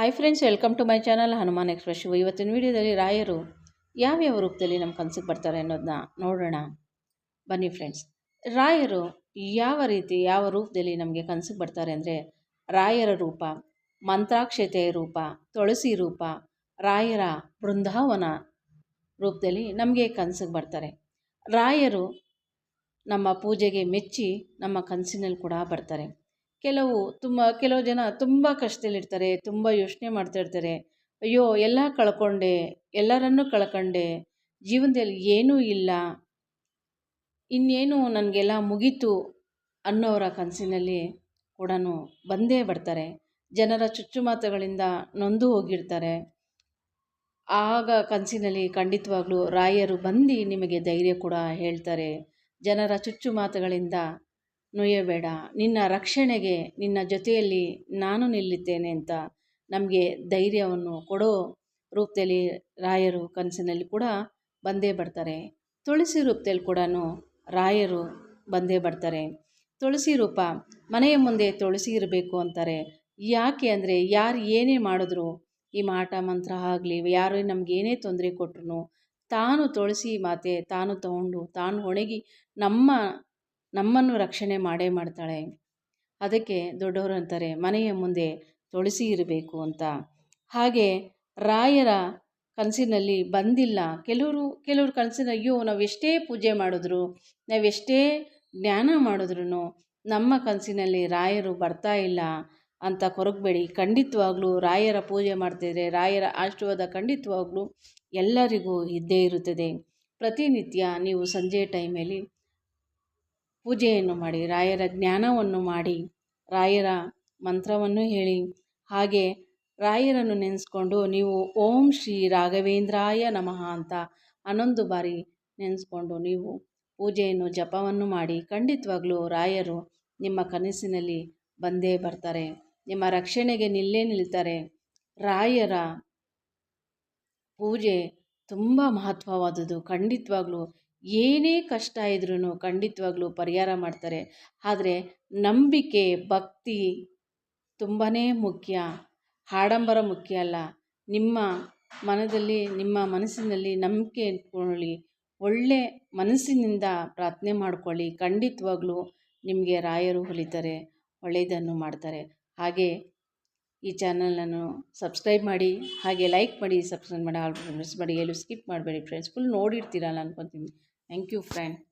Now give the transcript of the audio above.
Hi friends welcome to my channel Hanuman express ಇವತ್ತಿನ ವಿಡಿಯೋದಲ್ಲಿ ರಾಯರು ಯಾವ್ಯಾವ ರೂಪದಲ್ಲಿ ನಮ್ಮ ಕನಸಿಗೆ ಬರ್ತಾರೆ ಅನ್ನೋದನ್ನ ನೋಡೋಣ. ಬನ್ನಿ ಫ್ರೆಂಡ್ಸ್ ರಾಯರು ಯಾವ ರೀತಿ, ಯಾವ ರೂಪದಲ್ಲಿ ನಮಗೆ ಕನಸಿಗೆ ಬರ್ತಾರೆ ಅಂದರೆ ರಾಯರ ರೂಪ, ಮಂತ್ರಾಕ್ಷತೆಯ ರೂಪ, ತುಳಸಿ ರೂಪ, ರಾಯರ ಬೃಂದಾವನ ರೂಪದಲ್ಲಿ ನಮಗೆ ಕನಸಿಗೆ ಬರ್ತಾರೆ. ರಾಯರು ನಮ್ಮ ಪೂಜೆಗೆ ಮೆಚ್ಚಿ ನಮ್ಮ ಕನಸಿನಲ್ಲಿ ಕೂಡ ಬರ್ತಾರೆ. ಕೆಲವು ತುಂಬ, ಕೆಲವು ಜನ ತುಂಬ ಕಷ್ಟದಲ್ಲಿರ್ತಾರೆ, ತುಂಬ ಯೋಚನೆ ಮಾಡ್ತಾ ಇರ್ತಾರೆ. ಅಯ್ಯೋ, ಎಲ್ಲ ಕಳ್ಕೊಂಡೆ, ಎಲ್ಲರನ್ನೂ ಕಳ್ಕೊಂಡೆ, ಜೀವನದಲ್ಲಿ ಏನೂ ಇಲ್ಲ. ಇನ್ನೇನು ನನಗೆಲ್ಲ ಮುಗೀತು ಅನ್ನೋರ ಕನಸಿನಲ್ಲಿ ಕೂಡ ಬಂದೇ ಬರ್ತಾರೆ. ಜನರ ಚುಚ್ಚುಮಾತುಗಳಿಂದ ನೊಂದು ಹೋಗಿರ್ತಾರೆ. ಆಗ ಕನಸಿನಲ್ಲಿ ಖಂಡಿತವಾಗ್ಲೂ ರಾಯರು ಬಂದು ನಿಮಗೆ ಧೈರ್ಯ ಕೂಡ ಹೇಳ್ತಾರೆ. ಜನರ ಚುಚ್ಚುಮಾತುಗಳಿಂದ ನೋಯಬೇಡ ನಿನ್ನ ರಕ್ಷಣೆಗೆ ನಿನ್ನ ಜೊತೆಯಲ್ಲಿ ನಾನು ನಿಲ್ಲುತ್ತೇನೆ ಅಂತ ನಮಗೆ ಧೈರ್ಯವನ್ನು ಕೊಡೋ ರೂಪದಲ್ಲಿ ರಾಯರು ಕನಸಿನಲ್ಲಿ ಕೂಡ ಬಂದೇ ಬರ್ತಾರೆ. ತುಳಸಿ ರೂಪದಲ್ಲಿ ಕೂಡ ರಾಯರು ಬಂದೇ ಬರ್ತಾರೆ. ತುಳಸಿ ರೂಪ ಮನೆಯ ಮುಂದೆ ತುಳಸಿ ಇರಬೇಕು ಅಂತಾರೆ. ಯಾಕೆ ಅಂದರೆ ಯಾರು ಏನೇ ಮಾಡಿದ್ರು ಈ ಮಾಟ ಮಂತ್ರ ಆಗಲಿ, ಯಾರು ನಮ್ಗೆ ಏನೇ ತೊಂದರೆ ಕೊಟ್ರು ತಾನು ತುಳಸಿ ಮಾತೆ ತಾನು ತಗೊಂಡು ತಾನು ಒಣಗಿ ನಮ್ಮ ನಮ್ಮನ್ನು ರಕ್ಷಣೆ ಮಾಡೇ ಮಾಡ್ತಾಳೆ. ಅದಕ್ಕೆ ದೊಡ್ಡವರು ಅಂತಾರೆ, ಮನೆಯ ಮುಂದೆ ತುಳಸಿ ಇರಬೇಕು ಅಂತ. ಹಾಗೆ ರಾಯರ ಕನಸಿನಲ್ಲಿ ಬಂದಿಲ್ಲ. ಕೆಲವರು ಕೆಲವರು ಕನಸಿನ ಅಯ್ಯೋ, ನಾವು ಪೂಜೆ ಮಾಡಿದ್ರು ನಾವೆಷ್ಟೇ ಜ್ಞಾನ ಮಾಡಿದ್ರು ನಮ್ಮ ಕನಸಿನಲ್ಲಿ ರಾಯರು ಬರ್ತಾ ಇಲ್ಲ ಅಂತ ಕೊರಗಬೇಡಿ. ಖಂಡಿತವಾಗ್ಲೂ ರಾಯರ ಪೂಜೆ ಮಾಡ್ತಿದ್ರೆ, ರಾಯರ ಆಶೀರ್ವಾದ ಖಂಡಿತವಾಗ್ಲೂ ಎಲ್ಲರಿಗೂ ಇದ್ದೇ ಇರುತ್ತದೆ. ಪ್ರತಿನಿತ್ಯ ನೀವು ಸಂಜೆ ಟೈಮಲ್ಲಿ ಪೂಜೆಯನ್ನು ಮಾಡಿ, ರಾಯರ ಜ್ಞಾನವನ್ನು ಮಾಡಿ, ರಾಯರ ಮಂತ್ರವನ್ನು ಹೇಳಿ. ಹಾಗೆ ರಾಯರನ್ನು ನೆನೆಸ್ಕೊಂಡು ನೀವು ಓಂ ಶ್ರೀ ರಾಘವೇಂದ್ರಾಯ ನಮಃ ಅಂತ ಹನ್ನೊಂದು ಬಾರಿ ನೆನೆಸ್ಕೊಂಡು ನೀವು ಪೂಜೆಯನ್ನು, ಜಪವನ್ನು ಮಾಡಿ ಖಂಡಿತವಾಗ್ಲೂ ರಾಯರು ನಿಮ್ಮ ಕನಸಿನಲ್ಲಿ ಬಂದೇ ಬರ್ತಾರೆ. ನಿಮ್ಮ ರಕ್ಷಣೆಗೆ ನಿಲ್ಲೇ ನಿಲ್ತಾರೆ. ರಾಯರ ಪೂಜೆ ತುಂಬ ಮಹತ್ವವಾದುದು ಖಂಡಿತವಾಗ್ಲೂ ಏನೇ ಕಷ್ಟ ಇದ್ರೂ ಖಂಡಿತವಾಗ್ಲೂ ಪರಿಹಾರ ಮಾಡ್ತಾರೆ. ಆದರೆ ನಂಬಿಕೆ, ಭಕ್ತಿ ತುಂಬಾ ಮುಖ್ಯ. ಆಡಂಬರ ಮುಖ್ಯ ಅಲ್ಲ. ನಿಮ್ಮ ಮನದಲ್ಲಿ, ನಿಮ್ಮ ಮನಸ್ಸಿನಲ್ಲಿ ನಂಬಿಕೆ ಇಟ್ಕೊಳ್ಳಿ. ಒಳ್ಳೆ ಮನಸ್ಸಿನಿಂದ ಪ್ರಾರ್ಥನೆ ಮಾಡ್ಕೊಳ್ಳಿ. ಖಂಡಿತವಾಗ್ಲೂ ನಿಮಗೆ ರಾಯರು ಹೊಲಿತಾರೆ, ಒಳ್ಳೆಯದನ್ನು ಮಾಡ್ತಾರೆ. ಹಾಗೆ ಈ ಚಾನಲನ್ನು ಸಬ್ಸ್ಕ್ರೈಬ್ ಮಾಡಿ, ಹಾಗೆ ಲೈಕ್ ಮಾಡಿ, ಸಬ್ಸ್ಕ್ರೈಬ್ ಮಾಡಿ, ಆಲ್ ಮಿಸ್ ಮಾಡಿ, ಎಲ್ಲೂ ಸ್ಕಿಪ್ ಮಾಡಬೇಡಿ ಫ್ರೆಂಡ್ಸ್. ಫುಲ್ ನೋಡಿರ್ತೀರಲ್ಲ ಅನ್ಕೊತೀನಿ. Thank you friend.